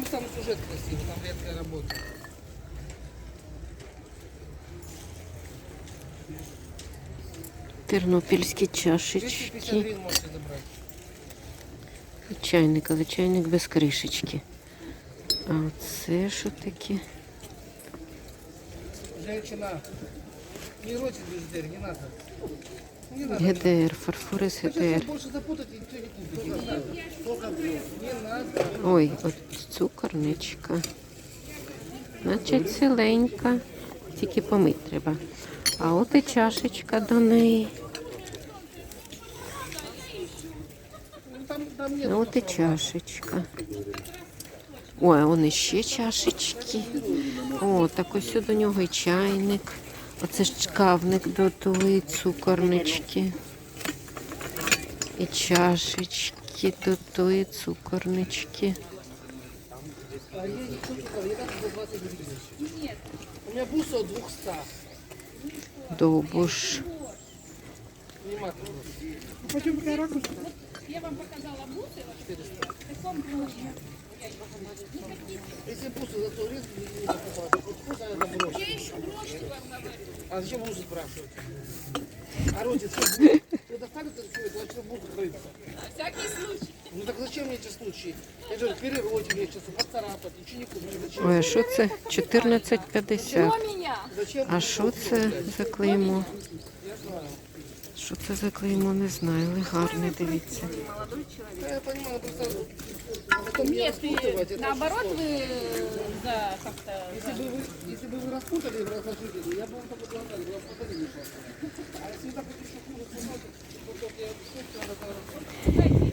Там сам сюжет красивый, там редкая работа. Тернопільські чашечки. чайник, але чайник без кришечки. А це що таке? Женщина, не ротит бижутерии, не надо. Не надо. ГДР, фарфори з ГДР. купить. Не надо. Ой, от цукорничка. Значить, ціленька. Тільки помить треба. А от і чашечка до неї. Нет. Ну, От і чашечка. Ой, а вон іще чашечки. О, так ось до нього і чайник. Оце ж чкавник до тої цукорнички. І чашечки до тої цукорнички А я не хочу, я дам за 20 гривен. Нет. У меня буса от 200. Довбуш. Внимательно. Почему такая ракушка? Если бусы за 100 гривен, не покупают. Вот вкусно это брошь. Я еще брошь вам А зачем бусы спрашивать? А родит, что будет? Вы достали это все, это что будут крыться? Всякий случай. Ну так зачем мне эти случаи? Я же говорю, переродили мне сейчас, поцарапать, ничего не купить. Зачем? Ой, а що це? 14,50. Кто меня? Зачем? А що це за клеймо? Що це за клеймо, не знаю, але гарне, дивіться. Да, я понимаю, но просто а потом не Нет, распутывать. ты, это наоборот, очень сложно. вы за как-то... Если бы, вы, если бы вы распутали в разложили, я бы вам только глазали, вы распутали не просто. А если так вот еще хуже смотрите, то только я все надо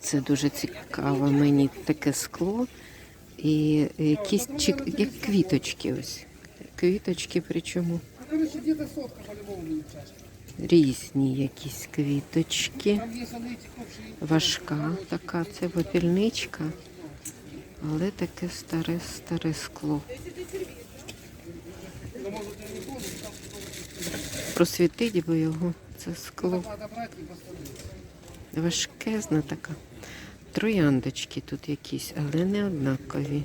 Оце дуже цікаво мені таке скло. І якісь як квіточки ось. Квіточки, причому різні якісь квіточки. Важка така, це попільничка, але таке старе старе скло. Просвітить би його, це скло. Важкезна така. Трояндочки тут якісь, але не однакові.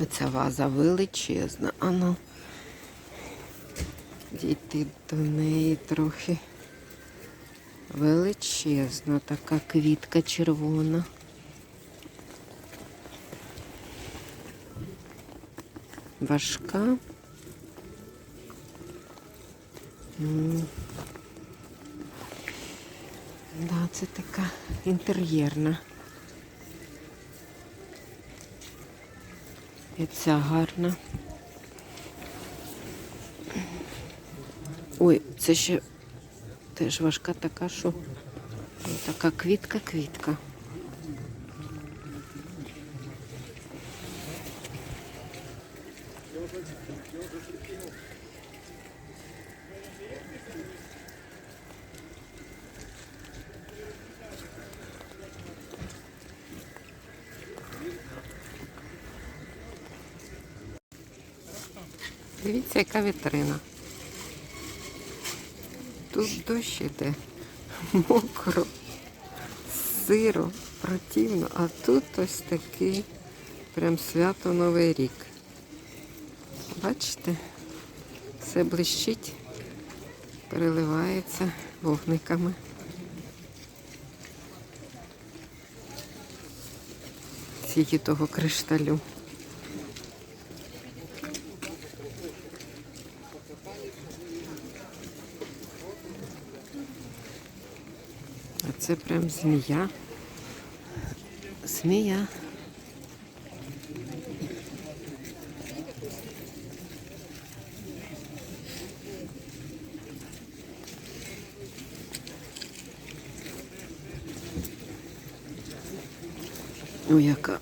Оця ваза величезна. Ану. Дійти до неї трохи. Величезна така квітка червона. Важка. Да, це така інтер'єрна. І ця гарна. Ой, це ще теж важка така, що така квітка-квітка. Дивіться, яка вітрина. Тут дощ іде, мокро, сиро, противно, а тут ось такий прям свято Новий рік. Бачите, все блищить, переливається вогниками. Скільки того кришталю. А це прям змія. Змія. Ой, яка.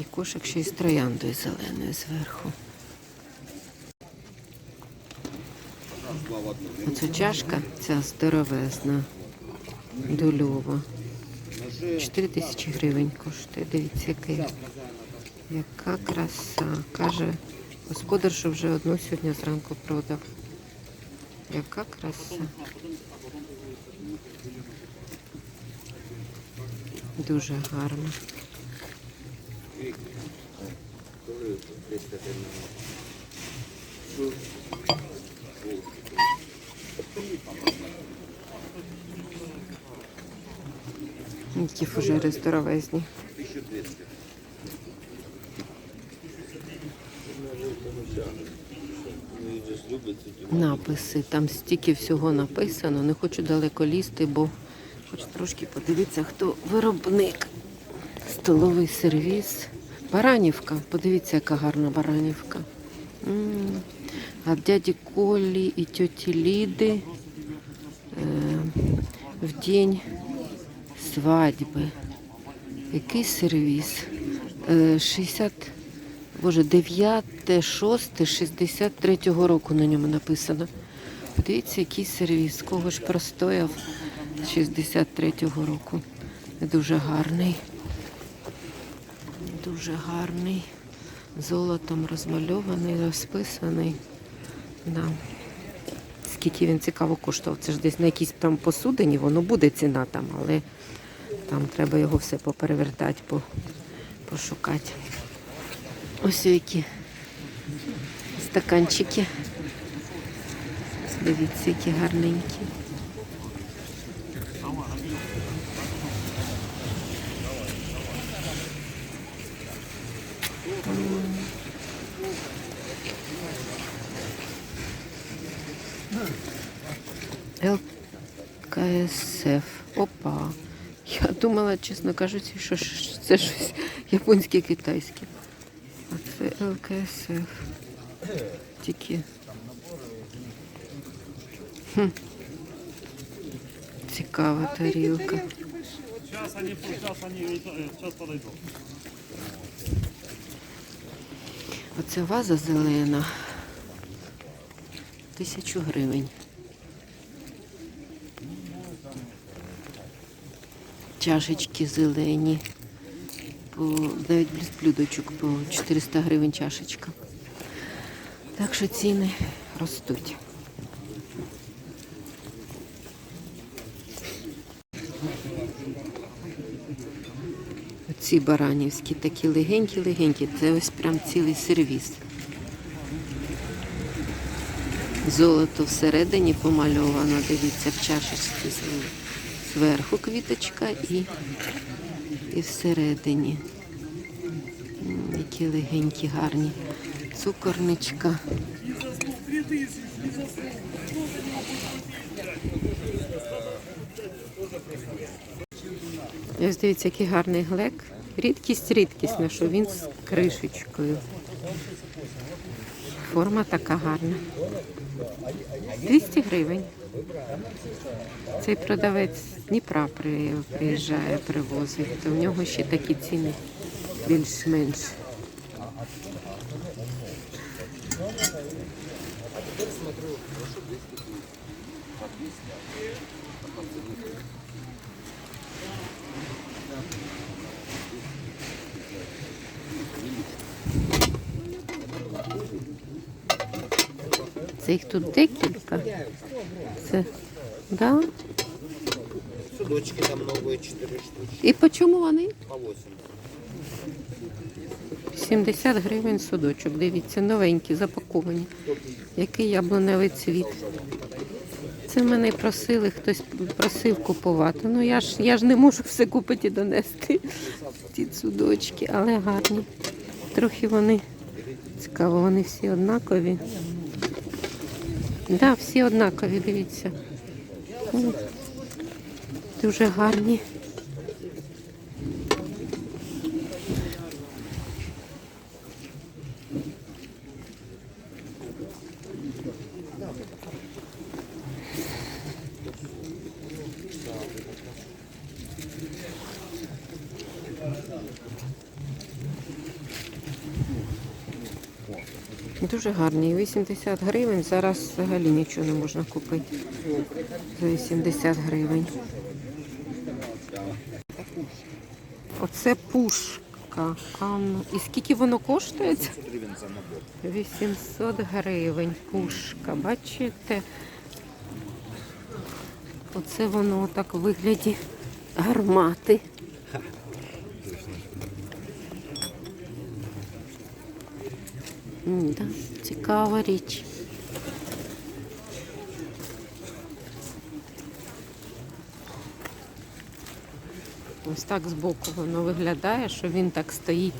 І кошик ще й з трояндою зеленою зверху. Оця чашка, ця здоровезна, дольова. 4 тисячі гривень коштує. Дивіться, який. Яка краса. Каже господар, що вже одну сьогодні зранку продав. Яка краса. Дуже гарно. Які фужери здоровезні. Написи, там стільки всього написано. Не хочу далеко лізти, бо хочу трошки подивитися, хто виробник. Столовий сервіс. Баранівка. Подивіться, яка гарна баранівка. А дяді Колі і тьоті Ліди е, в день свадьби. Який сервіс? Е, 60, боже, 9, 6, 63 року на ньому написано. Подивіться, який сервіс. Кого ж простояв 63-го року. Дуже гарний. Дуже гарний. Золотом розмальований, розписаний. Да. Скільки він цікаво коштував. Це ж десь на якійсь там посудині, воно буде ціна там, але там треба його все поперевертати, по, пошукати. Ось які стаканчики. Дивіться, які гарненькі. ЛКСФ. Опа. Я думала, чесно кажучи, що це щось японське китайське. А це ЛКСФ. Тільки. Хм. Цікава тарілка. Э, сейчас. Оце ваза зелена. Тисячу гривень. Чашечки зелені. По, навіть блюдочок по 400 гривень чашечка. Так що ціни ростуть. Оці баранівські такі легенькі-легенькі. Це ось прям цілий сервіс. Золото всередині помальовано, дивіться, в чашечці з- зверху квіточка і, і всередині. Які легенькі, гарні. Цукорничка. Ось дивіться, який гарний глек. Рідкість рідкісна, що він з кришечкою. Форма така гарна. 200 гривень. Цей продавець з Дніпра при- приїжджає, привозить, то в нього ще такі ціни більш-менш. Це їх тут декілька. Це, да? Судочки там новые 4 штуки. І по чому вони? По 8. 70 гривень судочок. Дивіться, новенькі, запаковані. Який яблуневий цвіт. Це мене просили, хтось просив купувати. Ну я ж я ж не можу все купити і донести. Ці судочки, але гарні. Трохи вони цікаво, вони всі однакові. Да, всі однакові, дивіться. Дуже гарні. Дуже гарні. 80 гривень. Зараз взагалі нічого не можна купити. За 80 гривень. Оце пушка. І скільки воно коштує? 800 гривень пушка. Бачите? Оце воно так вигляді гармати. М, Да, цікава річ. Ось так збоку воно виглядає, що він так стоїть.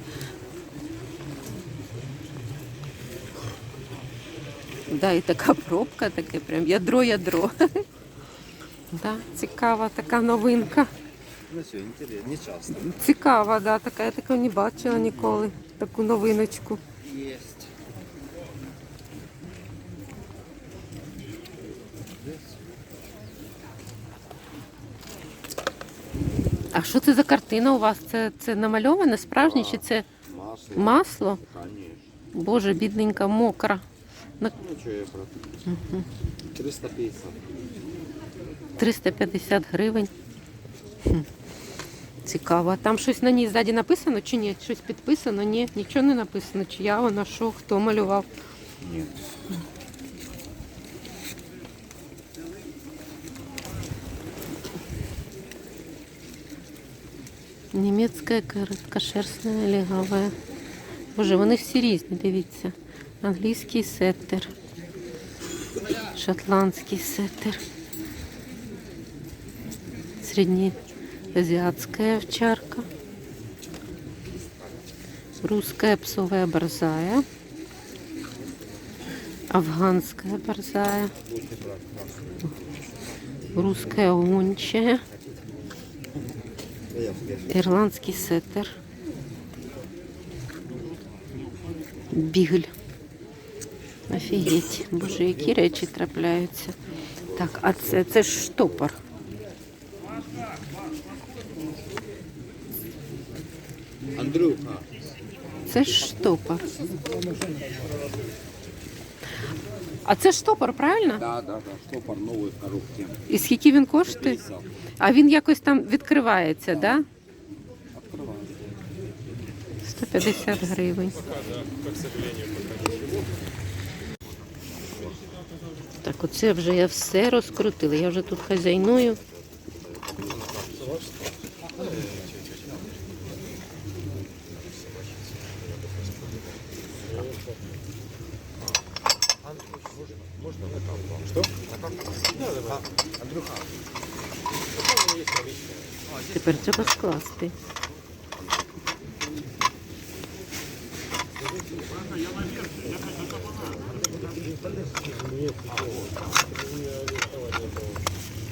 Да, і така пробка, таке прям ядро-ядро. Да, цікава така новинка. Ну не часто. Цікава, да, така я такого не бачила ніколи. Таку новиночку. Есть. А що це за картина у вас? Це, це намальоване, справжнє чи це Масло, масло? Боже, бідненька, мокра. На Ну что я про... 350. 350 гривень. Хм. Цікаво. Там щось на ній ззаді написано чи ні? Щось підписано? Ні, нічого не написано. Чия вона, що, хто малював. Нет. Німецька короткошерстна легавая. Боже, вони всі різні, дивіться. Англійський сеттер. Шотландський сеттер. Среднеазиатская овчарка. Русская псовая борзая. Афганская борзая. Русская гончая. Да. Ірландський сеттер. Бігль. Офігеть. Боже, які речі трапляються. Так, а це, це ж штопор. Андрюха. Це ж штопор. А це штопор, правильно? Да, да, да. Штопор новый в. І скільки він коштує? А він якось там відкривається, так? Да? Открываем. 150 гривень. Так, оце вже я все розкрутила. Я вже тут хазяйную. Тепер треба скласти.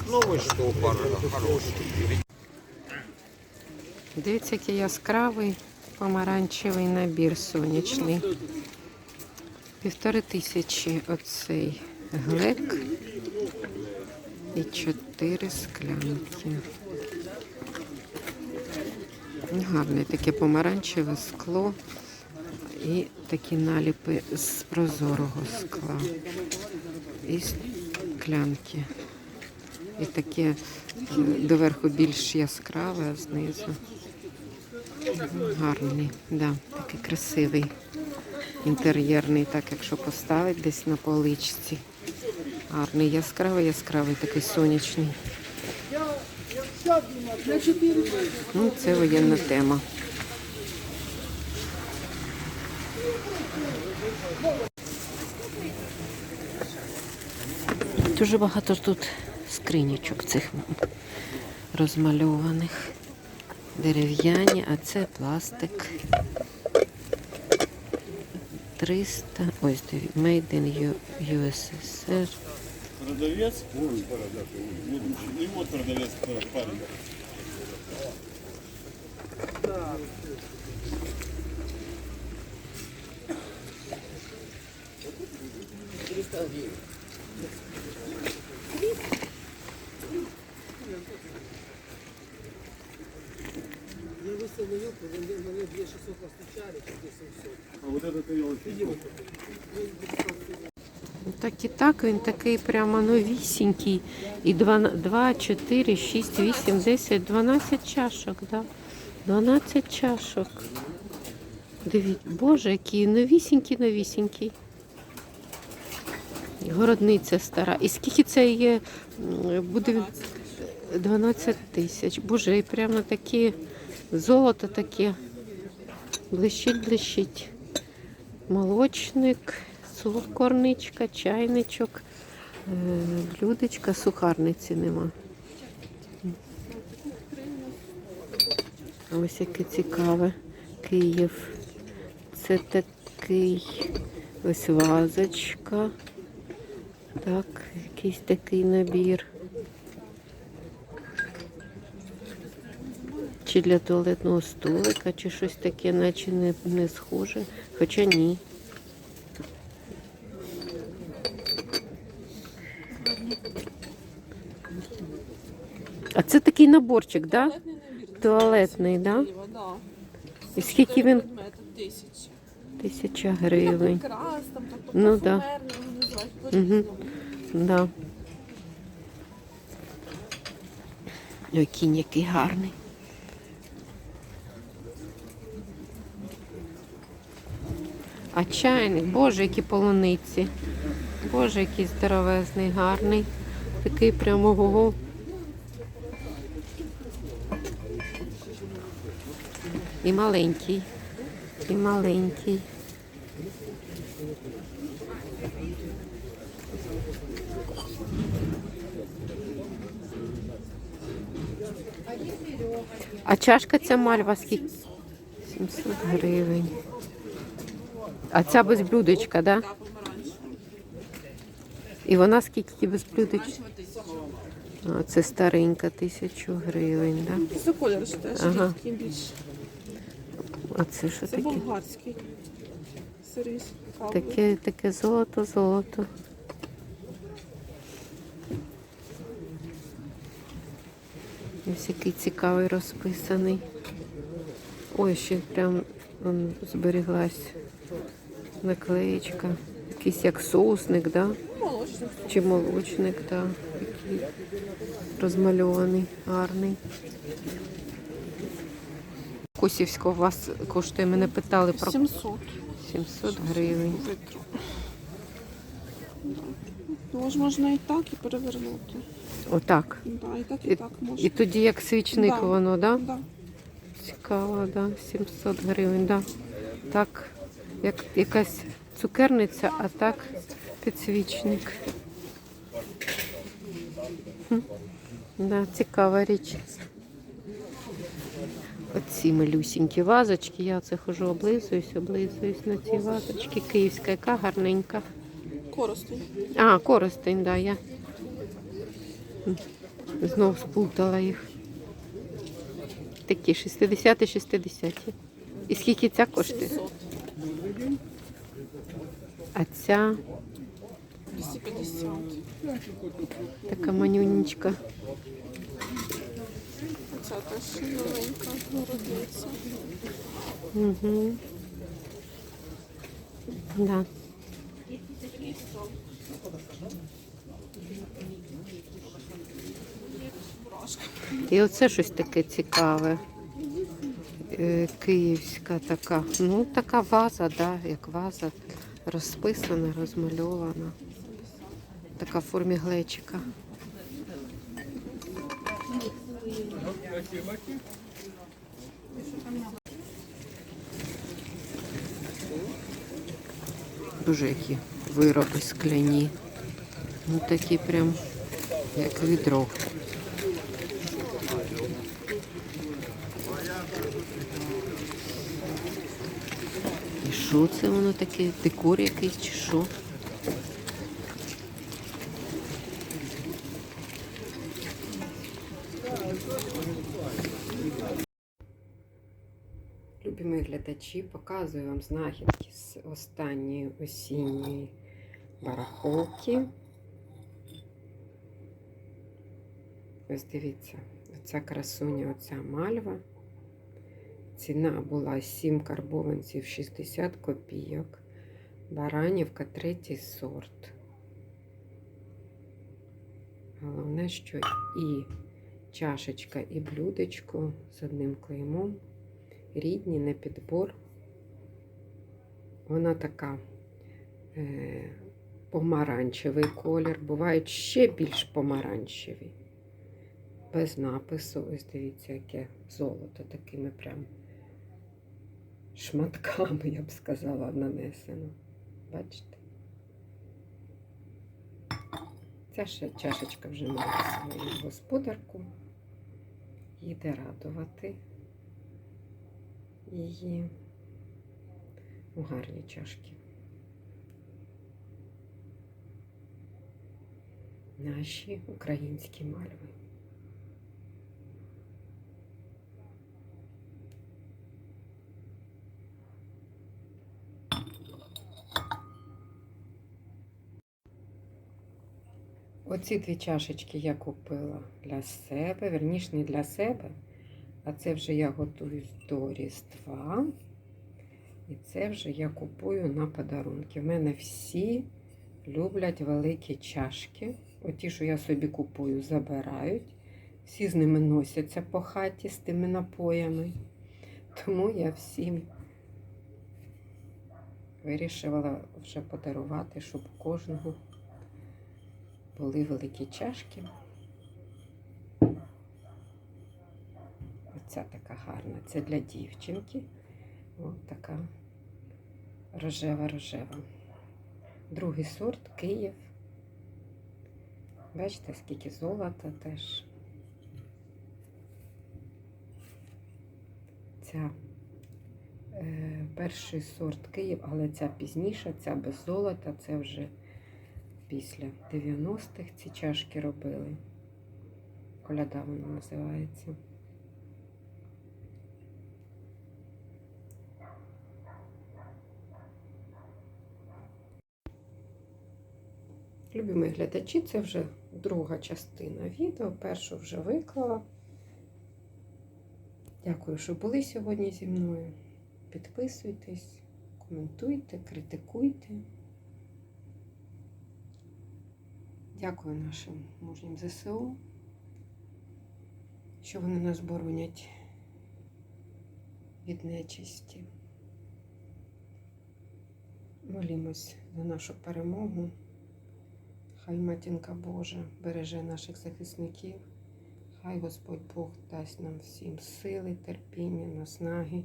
Новый штопор. Хороший. Дивіться, який яскравий помаранчевий набір сонячний. Півтори тисячі оцей глек і чотири склянки. Гарне таке помаранчеве скло і такі наліпи з прозорого скла. І склянки. І таке доверху більш яскраве, а знизу. Гарний, да, такий красивий. Інтер'єрний, так якщо поставити десь на поличці. Гарний, яскравий, яскравий, такий сонячний. Ну, це воєнна тема. Дуже багато тут скринічок цих розмальованих. Дерев'яні, а це пластик. 300, ось Made in USSR. Продавец? продавець. І вот продавець парень. Так він такий прямо новісінький. І 2, 2 4, 6, 8, 10, 12 чашок, да? 12 чашок. Дивіться, боже, який новісінький, новісінький. Городниця стара. І скільки це є? Буде 12 тисяч. Боже, і прямо таке золото таке. Блищить, блищить. Молочник, цукорничка, чайничок, е, блюдечка, сухарниці нема. Ось яке цікаве. Київ. Це такий ось вазочка. Так, якийсь такий набір. Чи для туалетного столика, чи щось таке, наче не, не схоже. Хоча ні. Це такий наборчик, да? Туалетний, да? Да. І скільки він? Предмети тисячі. Тисяча гривень. Там, так, Ну, да. по-різному. Да. Ой, кінь який гарний. А чайник, боже, які полуниці. Боже, який здоровезний, гарний. Такий прямо ого. І маленький. І маленький. А чашка ця мальва скільки? 700 гривень. А ця без блюдечка, да? Да. І вона скільки без блюдечка? А, це старенька, тисячу гривень, да? Це колір ж теж Ага. такий більш. А це що Це таке? болгарський. Сервіс. Таке, таке золото, золото. Ось який цікавий розписаний. Ой, ще прям он, зберіглась наклеєчка. Якийсь як соусник, да? Молочний. Чи молочник, да. Розмальований, гарний. Косівського у вас коштує, мене питали про 700. 700 гривень. Витру. Ну, можна і так, і перевернути. Отак. Да, і так, і, І, так і тоді як свічник Да. воно, да? Да. Цікаво, да? 700 гривень, да. Так, як якась цукерниця, а так підсвічник. Хм. Да, цікава річ. Оці малюсінькі вазочки. Я це хожу, облизуюсь, облизуюсь на ці вазочки. Київська, яка гарненька. Коростень. А, коростень, да, я знов сплутала їх. Такі 60-60. І скільки ця коштує? 700. А ця 250. Така манюнечка. Оця теж новенька, городниця. Угу. Да. І оце щось таке цікаве. Е, Київська така. Ну, така ваза, да, як ваза. Розписана, розмальована. Така в формі глечика. Дуже які вироби скляні. Ну такі прям як відро. І що це воно таке? Декор якийсь чи що? Любі глядачі, показую вам знахідки з останньої осінньої барахолки. Ось дивіться, оця красуня, оця мальва. Ціна була 7 карбованців 60 копійок. Баранівка третій сорт. Головне, що і чашечка, і блюдечко з одним клеймом. Рідні, не підбор. Вона така е, помаранчевий колір. Бувають ще більш помаранчеві. Без напису. Ось дивіться, яке золото такими прям шматками, я б сказала, нанесено. Бачите? Ця ще чашечка вже має свою господарку. Їде радувати її у гарні чашки. Наші українські мальви. Оці дві чашечки я купила для себе, верніше не для себе, а це вже я готуюсь до Різдва. І це вже я купую на подарунки. У мене всі люблять великі чашки. Оті, що я собі купую, забирають. Всі з ними носяться по хаті з тими напоями. Тому я всім вирішила вже подарувати, щоб у кожного були великі чашки. Оця така гарна. Це для дівчинки. Ось така рожева-рожева. Другий сорт Київ. Бачите, скільки золота теж. Ця е, перший сорт Київ, але ця пізніша, ця без золота, це вже після 90-х ці чашки робили. Коляда вона називається. Любі глядачі, це вже друга частина відео. Першу вже виклала. Дякую, що були сьогодні зі мною. Підписуйтесь, коментуйте, критикуйте. Дякую нашим мужнім ЗСУ, що вони нас боронять від нечисті. Молімось за нашу перемогу. Хай матінка Божа береже наших захисників. Хай Господь Бог дасть нам всім сили, терпіння, наснаги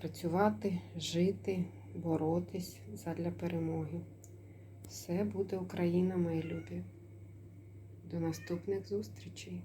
працювати, жити, боротись задля перемоги. Все буде Україна, мої любі. До наступних зустрічей!